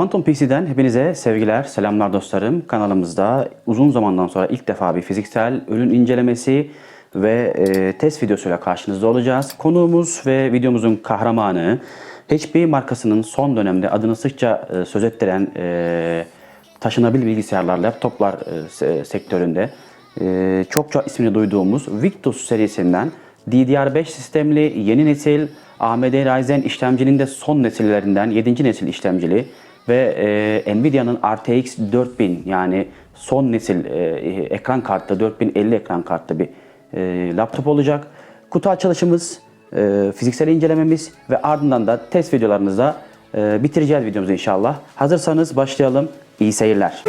Quantum PC'den hepinize sevgiler, selamlar dostlarım. Kanalımızda uzun zamandan sonra ilk defa bir fiziksel ürün incelemesi ve e, test videosuyla karşınızda olacağız. Konuğumuz ve videomuzun kahramanı HP markasının son dönemde adını sıkça e, söz ettiren e, taşınabilir bilgisayarlar, laptoplar e, se- sektöründe e, çokça ismini duyduğumuz Victus serisinden DDR5 sistemli yeni nesil AMD Ryzen işlemcinin de son nesillerinden 7. nesil işlemcili ve e, Nvidia'nın RTX 4000 yani son nesil e, ekran kartlı 4050 ekran kartlı bir e, laptop olacak. Kutu açılışımız, e, fiziksel incelememiz ve ardından da test videolarınızda e, bitireceğiz videomuzu inşallah. Hazırsanız başlayalım. İyi seyirler.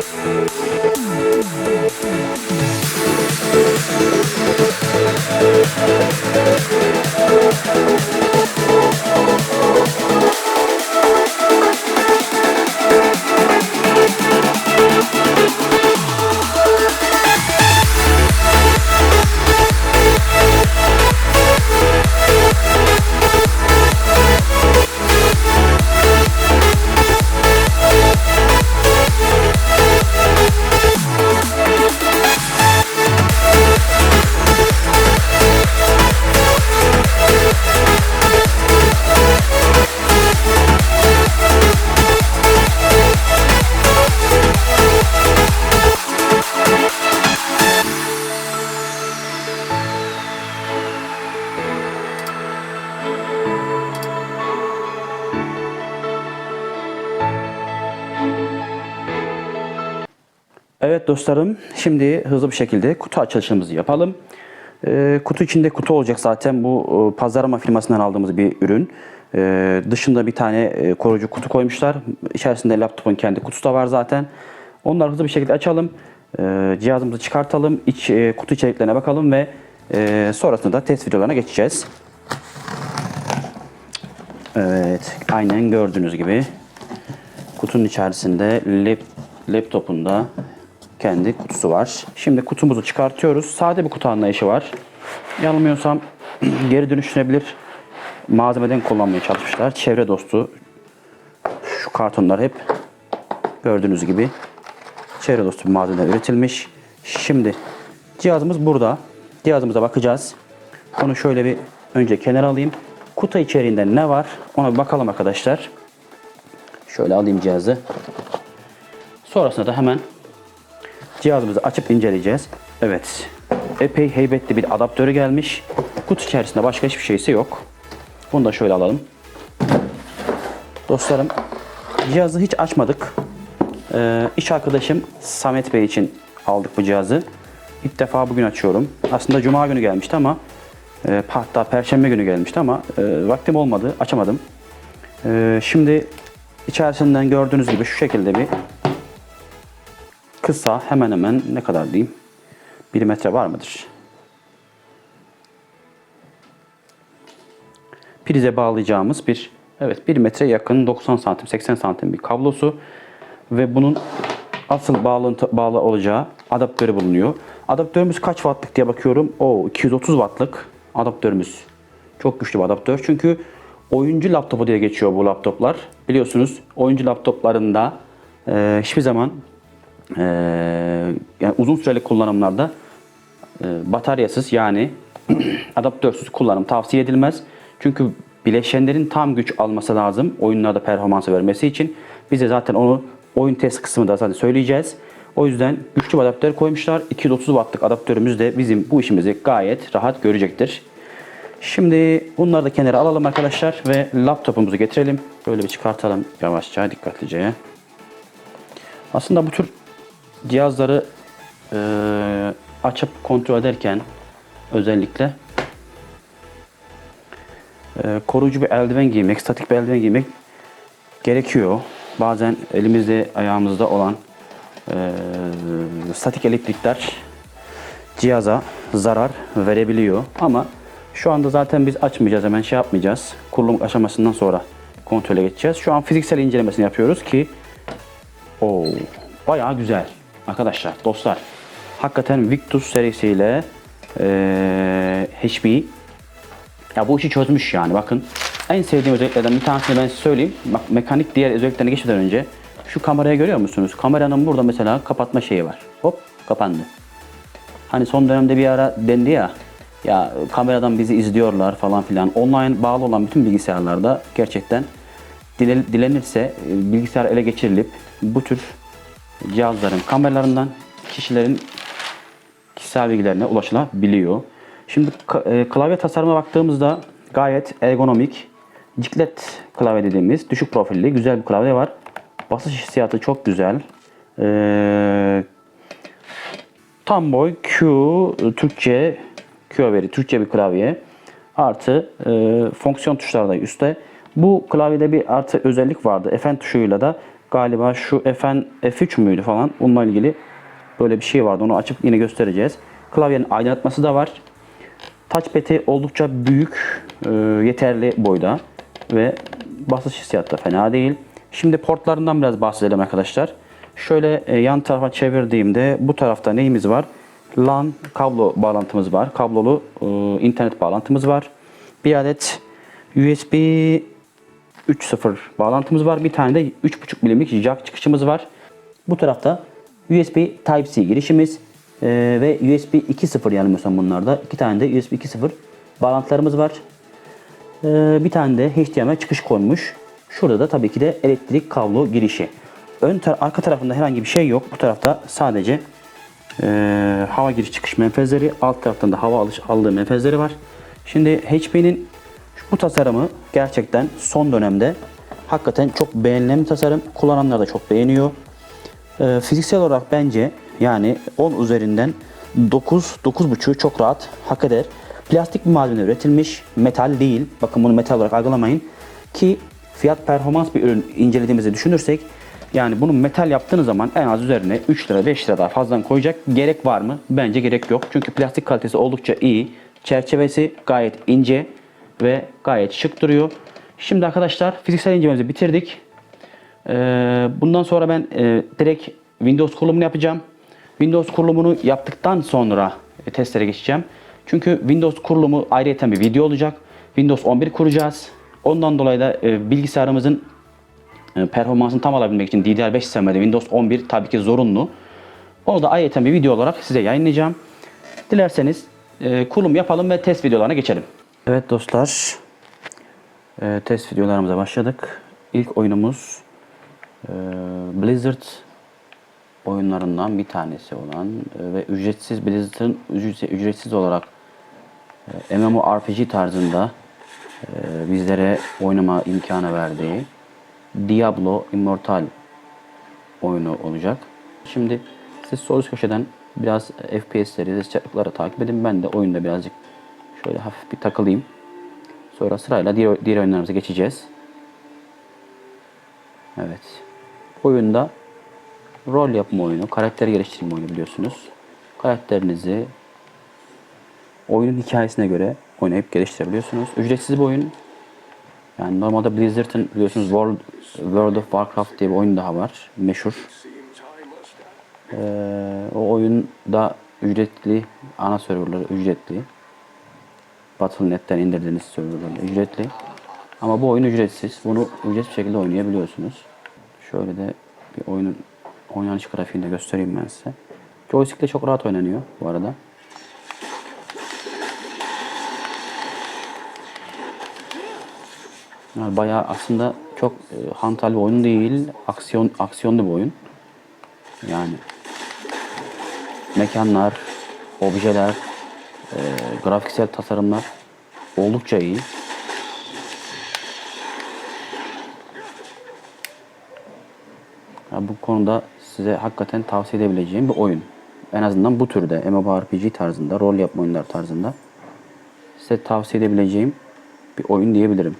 Evet dostlarım, şimdi hızlı bir şekilde kutu açılışımızı yapalım. Ee, kutu içinde kutu olacak zaten bu e, pazarlama firmasından aldığımız bir ürün. Ee, dışında bir tane e, koruyucu kutu koymuşlar. İçerisinde laptopun kendi kutusu da var zaten. Onları hızlı bir şekilde açalım. Ee, cihazımızı çıkartalım. İç e, kutu içeriklerine bakalım ve e, sonrasında da test videolarına geçeceğiz. Evet, aynen gördüğünüz gibi kutunun içerisinde lap, laptopunda kendi kutusu var. Şimdi kutumuzu çıkartıyoruz. Sade bir kutu anlayışı var. Yanılmıyorsam geri dönüştürülebilir malzemeden kullanmaya çalışmışlar. Çevre dostu şu kartonlar hep gördüğünüz gibi çevre dostu bir malzemeden üretilmiş. Şimdi cihazımız burada. Cihazımıza bakacağız. Onu şöyle bir önce kenara alayım. Kutu içeriğinde ne var ona bir bakalım arkadaşlar. Şöyle alayım cihazı. Sonrasında da hemen cihazımızı açıp inceleyeceğiz. Evet. Epey heybetli bir adaptörü gelmiş. Kutu içerisinde başka hiçbir şeysi yok. Bunu da şöyle alalım. Dostlarım cihazı hiç açmadık. Ee, iş arkadaşım Samet Bey için aldık bu cihazı. İlk defa bugün açıyorum. Aslında cuma günü gelmişti ama e, hatta perşembe günü gelmişti ama e, vaktim olmadı. Açamadım. E, şimdi içerisinden gördüğünüz gibi şu şekilde bir kısa hemen hemen ne kadar diyeyim? 1 metre var mıdır? Prize bağlayacağımız bir evet 1 metre yakın 90 santim 80 santim bir kablosu ve bunun asıl bağlantı bağlı olacağı adaptörü bulunuyor. Adaptörümüz kaç wattlık diye bakıyorum. O 230 wattlık adaptörümüz. Çok güçlü bir adaptör. Çünkü oyuncu laptopu diye geçiyor bu laptoplar. Biliyorsunuz oyuncu laptoplarında e, hiçbir zaman e, yani uzun süreli kullanımlarda e, bataryasız yani adaptörsüz kullanım tavsiye edilmez. Çünkü bileşenlerin tam güç alması lazım oyunlarda performansı vermesi için. Biz de zaten onu oyun test kısmında zaten söyleyeceğiz. O yüzden güçlü bir adaptör koymuşlar. 230 wattlık adaptörümüz de bizim bu işimizi gayet rahat görecektir. Şimdi bunları da kenara alalım arkadaşlar ve laptopumuzu getirelim. Böyle bir çıkartalım yavaşça dikkatlice. Aslında bu tür cihazları e, açıp kontrol ederken özellikle e, koruyucu bir eldiven giymek, statik bir eldiven giymek gerekiyor. Bazen elimizde ayağımızda olan e, statik elektrikler cihaza zarar verebiliyor. Ama şu anda zaten biz açmayacağız hemen şey yapmayacağız. Kurulum aşamasından sonra kontrole geçeceğiz. Şu an fiziksel incelemesini yapıyoruz ki o bayağı güzel arkadaşlar dostlar. Hakikaten Victus serisiyle e, HP ya bu işi çözmüş yani bakın. En sevdiğim özelliklerden bir tanesini ben söyleyeyim. Bak mekanik diğer özelliklerine geçmeden önce Şu kamerayı görüyor musunuz? Kameranın burada mesela kapatma şeyi var. Hop kapandı. Hani son dönemde bir ara dendi ya ya kameradan bizi izliyorlar falan filan. Online bağlı olan bütün bilgisayarlarda gerçekten dile- dilenirse e, bilgisayar ele geçirilip bu tür cihazların kameralarından kişilerin kişisel bilgilerine ulaşılabiliyor. Şimdi e, klavye tasarımına baktığımızda gayet ergonomik, ciklet klavye dediğimiz düşük profilli güzel bir klavye var. Basış hissiyatı çok güzel. Ee, tam boy Q e, Türkçe Q veri Türkçe bir klavye. Artı e, fonksiyon tuşları da üstte. Bu klavyede bir artı özellik vardı. Fn tuşuyla da galiba şu Fn F3 müydü falan onunla ilgili böyle bir şey vardı. Onu açıp yine göstereceğiz. Klavyenin aydınlatması da var. Touchpad'i oldukça büyük, e, yeterli boyda ve basış hissiyatı da fena değil. Şimdi portlarından biraz bahsedelim arkadaşlar. Şöyle e, yan tarafa çevirdiğimde bu tarafta neyimiz var? LAN kablo bağlantımız var. Kablolu e, internet bağlantımız var. Bir adet USB 3.0 bağlantımız var. Bir tane de 3.5 milimlik jack çıkışımız var. Bu tarafta USB Type-C girişimiz e, ve USB 2.0 yanılmıyorsam bunlarda. iki tane de USB 2.0 bağlantılarımız var. E, bir tane de HDMI çıkış konmuş. Şurada da tabii ki de elektrik kablo girişi. Ön tar- arka tarafında herhangi bir şey yok. Bu tarafta sadece e, hava giriş çıkış menfezleri, alt taraftan da hava alış aldığı menfezleri var. Şimdi HP'nin bu tasarımı gerçekten son dönemde hakikaten çok beğenilen bir tasarım. Kullananlar da çok beğeniyor. Ee, fiziksel olarak bence yani 10 üzerinden 9 9.5'u çok rahat hak eder. Plastik bir malzeme üretilmiş, metal değil. Bakın bunu metal olarak algılamayın. Ki fiyat performans bir ürün incelediğimizi düşünürsek yani bunu metal yaptığınız zaman en az üzerine 3 lira 5 lira daha fazladan koyacak gerek var mı? Bence gerek yok. Çünkü plastik kalitesi oldukça iyi. Çerçevesi gayet ince ve gayet şık duruyor. Şimdi arkadaşlar fiziksel incelememizi bitirdik. Ee, bundan sonra ben e, direkt Windows kurulumunu yapacağım. Windows kurulumunu yaptıktan sonra e, testlere geçeceğim. Çünkü Windows kurulumu ayrıyeten bir video olacak. Windows 11 kuracağız. Ondan dolayı da e, bilgisayarımızın performansını tam alabilmek için DDR5 sistemde Windows 11 tabii ki zorunlu. Onu da ayrıyeten bir video olarak size yayınlayacağım. Dilerseniz kurulum yapalım ve test videolarına geçelim. Evet dostlar, e, test videolarımıza başladık. İlk oyunumuz e, Blizzard oyunlarından bir tanesi olan e, ve ücretsiz Blizzard'ın ücretsiz, olarak e, MMORPG tarzında bizlere oynama imkanı verdiği Diablo Immortal oyunu olacak. Şimdi siz sol üst köşeden biraz FPS'leri, sıcaklıkları takip edin. Ben de oyunda birazcık şöyle hafif bir takılayım. Sonra sırayla diğer, diğer oyunlarımıza geçeceğiz. Evet. Oyunda rol yapma oyunu, karakter geliştirme oyunu biliyorsunuz. Karakterinizi oyunun hikayesine göre oynayıp geliştirebiliyorsunuz. Ücretsiz bir oyun. Yani normalde Blizzard'ın biliyorsunuz World, World of Warcraft diye bir oyun daha var. Meşhur. Ee, o oyunda ücretli, ana serverları ücretli. Battle.net'ten indirdiğiniz serverlar ücretli. Ama bu oyun ücretsiz. Bunu ücretsiz bir şekilde oynayabiliyorsunuz. Şöyle de bir oyunun oynanış grafiğini de göstereyim ben size. Joystick ile çok rahat oynanıyor bu arada. Yani bayağı aslında çok e, hantal bir oyun değil, aksiyon aksiyonlu bir oyun. Yani mekanlar, objeler, e, grafiksel tasarımlar oldukça iyi. Ya bu konuda size hakikaten tavsiye edebileceğim bir oyun. En azından bu türde MMORPG tarzında, rol yapma oyunlar tarzında size tavsiye edebileceğim bir oyun diyebilirim.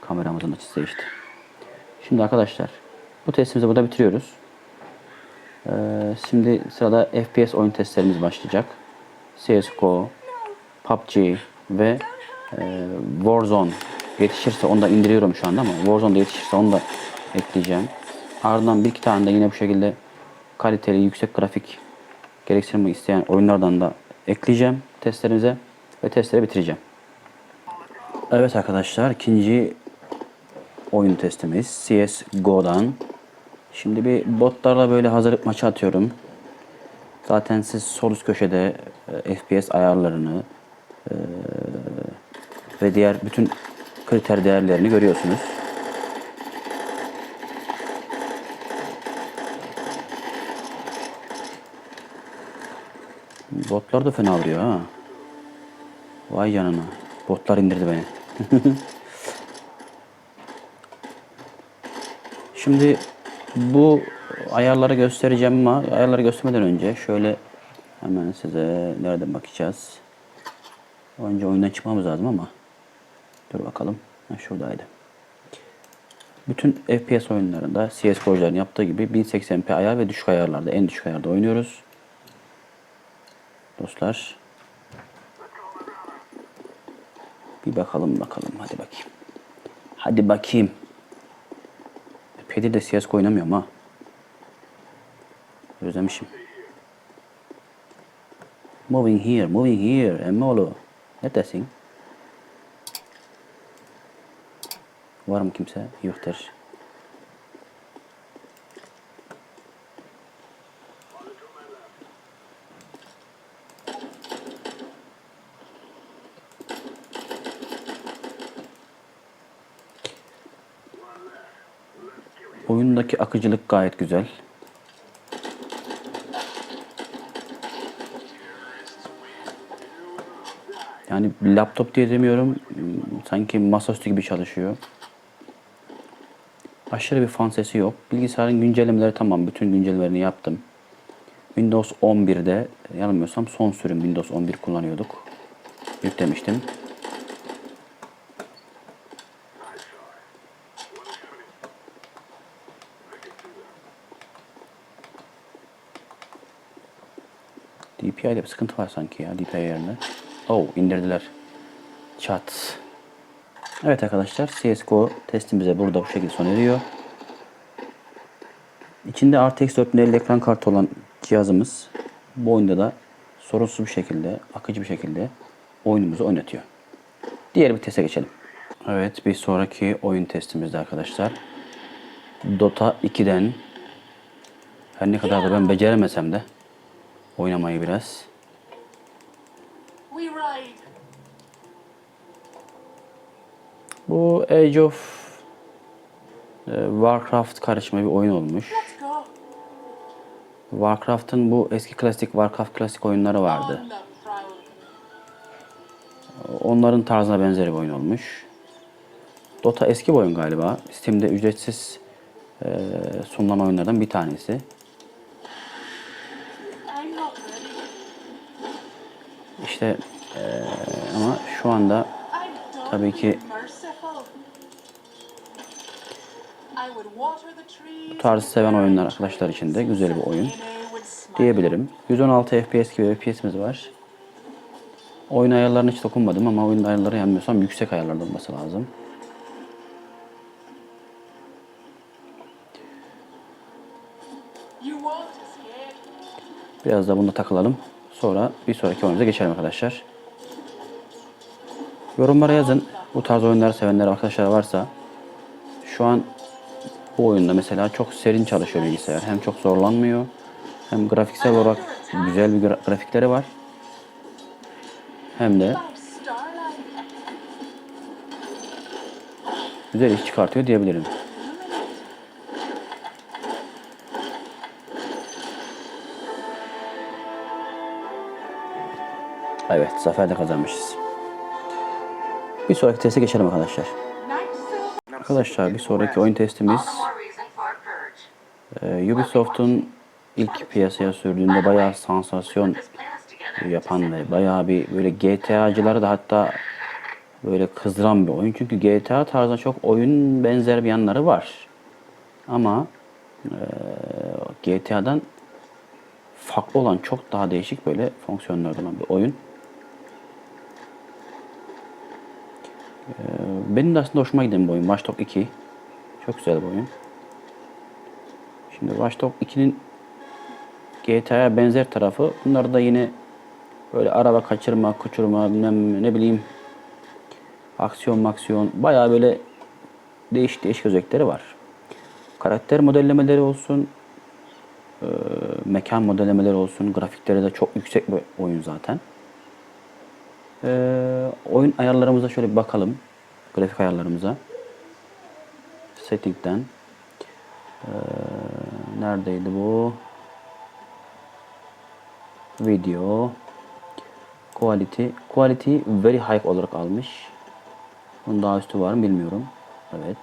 Kameramızın açısı değişti. Şimdi arkadaşlar bu testimizi burada bitiriyoruz. Ee, şimdi sırada FPS oyun testlerimiz başlayacak. CSGO, PUBG ve e, Warzone yetişirse onu da indiriyorum şu anda ama Warzone'da yetişirse onu da ekleyeceğim. Ardından bir iki tane de yine bu şekilde kaliteli yüksek grafik gereksinimi isteyen oyunlardan da ekleyeceğim testlerimize ve testleri bitireceğim. Evet arkadaşlar ikinci oyun testimiz CSGO'dan. Şimdi bir botlarla böyle hazırlık maçı atıyorum. Zaten siz sol köşede e, FPS ayarlarını e, ve diğer bütün kriter değerlerini görüyorsunuz. Botlar da fena vuruyor ha. Vay canına. Botlar indirdi beni. Şimdi bu ayarları göstereceğim ama ayarları göstermeden önce şöyle hemen size nereden bakacağız. Önce oyundan çıkmamız lazım ama dur bakalım. Ha, şuradaydı. Bütün FPS oyunlarında CSGO'cuların yaptığı gibi 1080p ayar ve düşük ayarlarda en düşük ayarda oynuyoruz. Dostlar. Bir bakalım bakalım hadi bakayım. Hadi bakayım. Epeydir de CSGO oynamıyorum ha. Özlemişim. Moving here, moving here. Emmolu. Neredesin? Var mı kimse? Yoktur. Oyundaki akıcılık gayet güzel. Yani laptop diye demiyorum. Sanki masaüstü gibi çalışıyor. Aşırı bir fan sesi yok. Bilgisayarın güncellemeleri tamam. Bütün güncellemelerini yaptım. Windows 11'de yanılmıyorsam son sürüm Windows 11 kullanıyorduk. Yüklemiştim. DPI'de bir sıkıntı var sanki ya DPI yerine. Oh indirdiler. Chat. Evet arkadaşlar CSGO testimize burada bu şekilde sona eriyor. İçinde RTX 4050 ekran kartı olan cihazımız bu oyunda da sorunsuz bir şekilde, akıcı bir şekilde oyunumuzu oynatıyor. Diğer bir teste geçelim. Evet bir sonraki oyun testimizde arkadaşlar. Dota 2'den her ne kadar da ben beceremesem de oynamayı biraz. Bu Age of e, Warcraft karışımı bir oyun olmuş. Warcraft'ın bu eski klasik Warcraft klasik oyunları vardı. Onların tarzına benzer bir oyun olmuş. Dota eski bir oyun galiba. Steam'de ücretsiz e, sunulan oyunlardan bir tanesi. İşte e, ama şu anda Tabii ki- bu tarzı seven oyunlar arkadaşlar için de güzel bir oyun diyebilirim. 116 FPS gibi FPS'imiz var. Oyun ayarlarına hiç dokunmadım ama oyun ayarları yanmıyorsam yüksek ayarlarda olması lazım. Biraz da bunda takılalım. Sonra bir sonraki oyunumuza geçelim arkadaşlar. Yorumlara yazın. Bu tarz oyunları sevenler arkadaşlar varsa şu an bu oyunda mesela çok serin çalışıyor bilgisayar. Hem çok zorlanmıyor hem grafiksel olarak güzel bir gra- grafikleri var. Hem de güzel iş çıkartıyor diyebilirim. Evet, zafer de kazanmışız. Bir sonraki teste geçelim arkadaşlar. Arkadaşlar bir sonraki oyun testimiz e, Ubisoft'un ilk piyasaya sürdüğünde bayağı sansasyon yapan ve bayağı bir böyle GTA'cıları da hatta böyle kızdıran bir oyun. Çünkü GTA tarzında çok oyun benzer bir yanları var. Ama e, GTA'dan farklı olan çok daha değişik böyle fonksiyonları olan bir oyun. Benim de aslında hoşuma giden bir oyun. Watch Dogs 2. Çok güzel bir oyun. Şimdi Watch Dogs 2'nin GTA'ya benzer tarafı bunlar da yine böyle araba kaçırma, kuçurma, bilmem ne bileyim aksiyon maksiyon bayağı böyle değişik değişik özellikleri var. Karakter modellemeleri olsun, e, mekan modellemeleri olsun, grafikleri de çok yüksek bir oyun zaten. E, oyun ayarlarımıza şöyle bir bakalım. Grafik ayarlarımıza. Setting'den. E, neredeydi bu? Video. Quality. Quality very high olarak almış. Bunun daha üstü var mı bilmiyorum. Evet.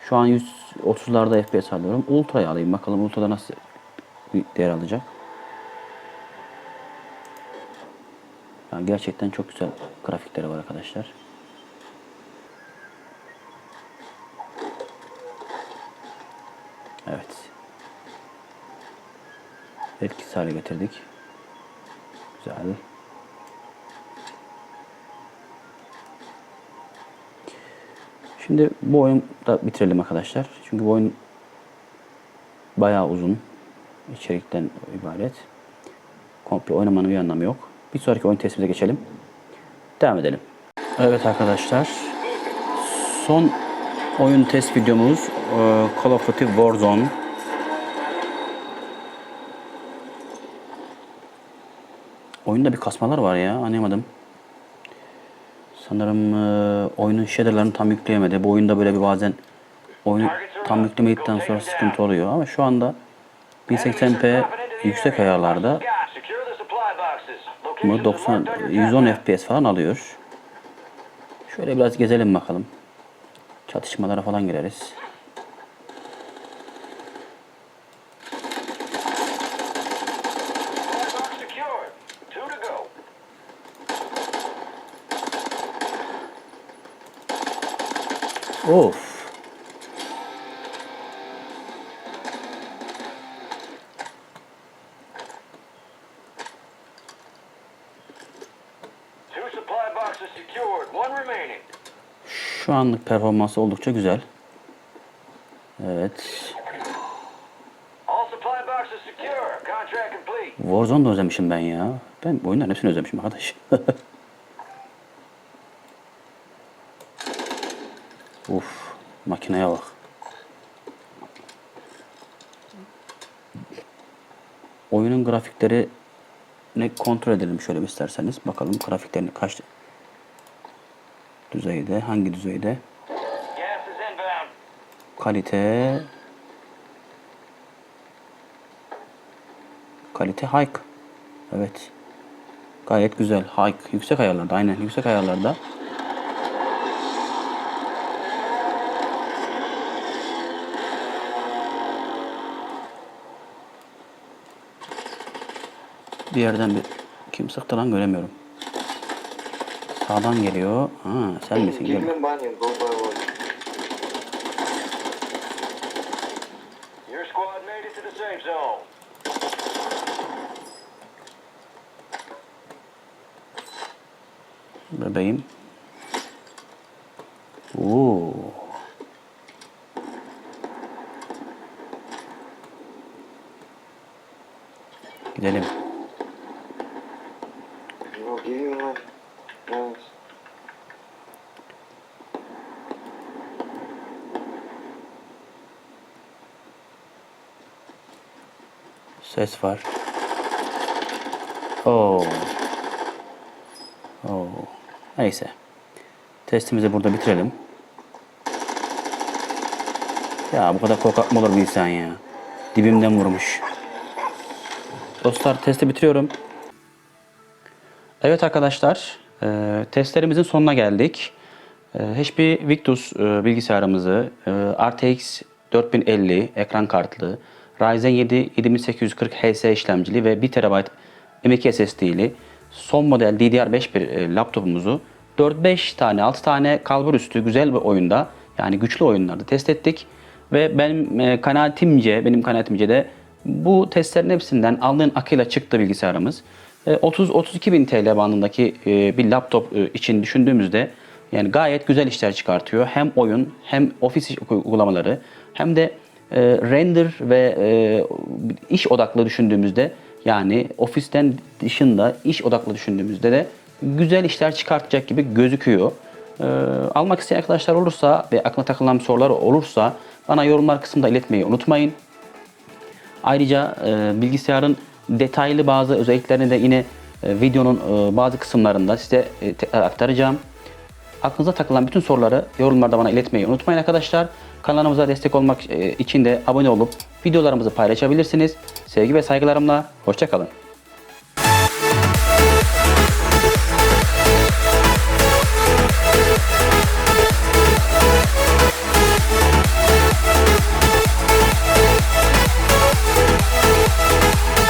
Şu an 130'larda FPS alıyorum. Ultra'yı alayım. Bakalım Ultra'da nasıl bir değer alacak. Yani gerçekten çok güzel grafikleri var arkadaşlar. Evet. Etkisiz hale getirdik. Güzel. Şimdi bu oyunu da bitirelim arkadaşlar. Çünkü bu oyun bayağı uzun. içerikten ibaret. Komple oynamanın bir anlamı yok. Bir sonraki oyun testimize geçelim. Devam edelim. Evet arkadaşlar. Son oyun test videomuz e, Call of Duty Warzone. Oyunda bir kasmalar var ya anlayamadım. Sanırım e, oyunun shader'larını tam yükleyemedi. Bu oyunda böyle bir bazen oyunu tam yüklemedikten sonra sıkıntı oluyor. Ama şu anda 1080p yüksek ayarlarda mı 90 110 FPS falan alıyor. Şöyle biraz gezelim bakalım. Çatışmalara falan gireriz. Of. Anlık performansı oldukça güzel. Evet. Warzone da özlemişim ben ya. Ben bu oyunların hepsini özlemişim arkadaş. Uf, makineye bak. Oyunun grafikleri ne kontrol edelim şöyle bir isterseniz. Bakalım grafiklerini kaç düzeyde, hangi düzeyde? Kalite Kalite high. Evet. Gayet güzel. High. Yüksek ayarlarda. Aynen yüksek ayarlarda. Bir yerden bir kim sıktı lan göremiyorum. Sağdan geliyor. Ha sen misin? Gel. Bebeğim. Oo. Gidelim. Give me Ses var. Oo. Oo. Neyse. Testimizi burada bitirelim. Ya bu kadar korkak mı olur bir insan ya? Dibimden vurmuş. Dostlar testi bitiriyorum. Evet arkadaşlar, e, testlerimizin sonuna geldik. E, HP Victus e, bilgisayarımızı e, RTX 4050 ekran kartlı, Ryzen 7 7840 HS işlemcili ve 1 TB M.2 SSD'li son model DDR5 bir e, laptopumuzu 4-5 tane 6 tane kalbur üstü güzel bir oyunda yani güçlü oyunlarda test ettik. Ve benim e, kanaatimce, benim kanaatimce de bu testlerin hepsinden alnın akıyla çıktı bilgisayarımız. 30-32 bin TL bandındaki e, bir laptop e, için düşündüğümüzde yani gayet güzel işler çıkartıyor. Hem oyun hem ofis uygulamaları hem de e, render ve e, iş odaklı düşündüğümüzde yani ofisten dışında iş odaklı düşündüğümüzde de güzel işler çıkartacak gibi gözüküyor. Almak isteyen arkadaşlar olursa ve aklına takılan sorular olursa bana yorumlar kısmında iletmeyi unutmayın. Ayrıca e, bilgisayarın detaylı bazı özelliklerini de yine e, videonun e, bazı kısımlarında size e, tekrar aktaracağım. Aklınıza takılan bütün soruları yorumlarda bana iletmeyi unutmayın arkadaşlar. Kanalımıza destek olmak için de abone olup videolarımızı paylaşabilirsiniz. Sevgi ve saygılarımla hoşçakalın.